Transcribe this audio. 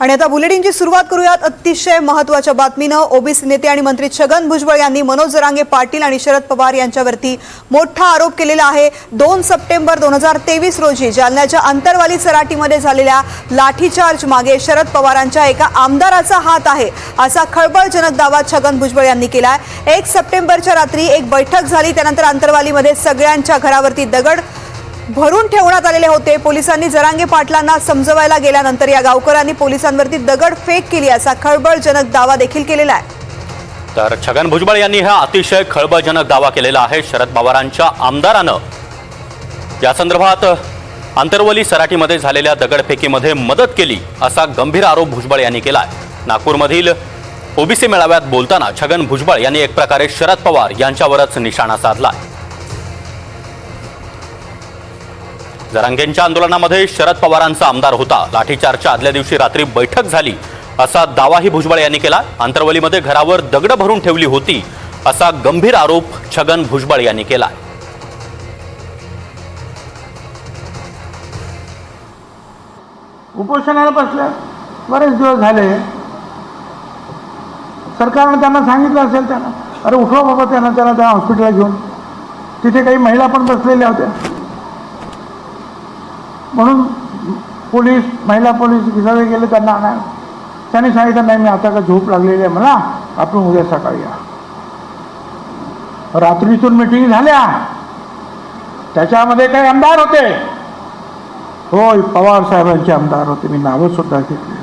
आणि आता बुलेटिनची सुरुवात करूयात अतिशय महत्त्वाच्या बातमीनं. ओबीसी नेते आणि मंत्री छगन भुजबळ यांनी मनोज जरांगे पाटील आणि शरद पवार यांच्यावरती मोठा आरोप केलेला आहे. दोन सप्टेंबर दोन हजार तेवीस रोजी जालन्याच्या अंतरवाली सराटीमध्ये झालेल्या लाठीचार्ज मागे शरद पवारांच्या एका आमदाराचा हात आहे असा खळबळजनक दावा छगन भुजबळ यांनी केलाय. एक सप्टेंबरच्या रात्री एक बैठक झाली त्यानंतर अंतरवालीमध्ये सगळ्यांच्या घरावरती दगड भरून ठेवण्यात आलेले होते. पोलिसांनी जरांगे पाटलांना समजवायला गेल्यानंतर या गावकऱ्यांनी पोलिसांवरती दगड फेक केली असा खळबळजनक दावा देखील केलेला आहे. तर छगन भुजबळ यांनी हा अतिशय खळबळजनक दावा केलेला आहे शरद पवारांच्या आमदारानं. या संदर्भात आंतरवली सराटीमध्ये झालेल्या दगडफेकीमध्ये मदत केली असा गंभीर आरोप भुजबळ यांनी केला आहे नागपूरमधील ओबीसी मेळाव्यात बोलताना छगन भुजबळ यांनी एक प्रकारे शरद पवार यांच्यावरच निशाणा साधलाय. जरांगेंच्या आंदोलनामध्ये शरद पवारांचा आमदार होता. लाठीचार्जच्या आदल्या दिवशी रात्री बैठक झाली. असा दावाही भुजबळ यांनी केला. आंतरवलीमध्ये घरावर दगड भरून ठेवली होती असा गंभीर आरोप छगन भुजबळ यांनी केला उपोषणाला बसल्या बरेच दिवस झाले. सरकारनं त्यांना सांगितलं असेल त्यांना अरे उठवा बाबा त्यांना त्यांना त्या हॉस्पिटलला घेऊन. तिथे काही महिला पण बसलेल्या होत्या. म्हणून पोलीस महिला पोलीस विचारले गेले त्यांना नाही. त्यांनी सांगितलं नाही मी आता का झोप लागलेली आहे मला. आपण उद्या सकाळी या. रात्रीतून मिटिंग झाल्या. त्याच्यामध्ये काही आमदार होते. होय पवार साहेबांचे आमदार होते. मी नावं सुद्धा घेतली.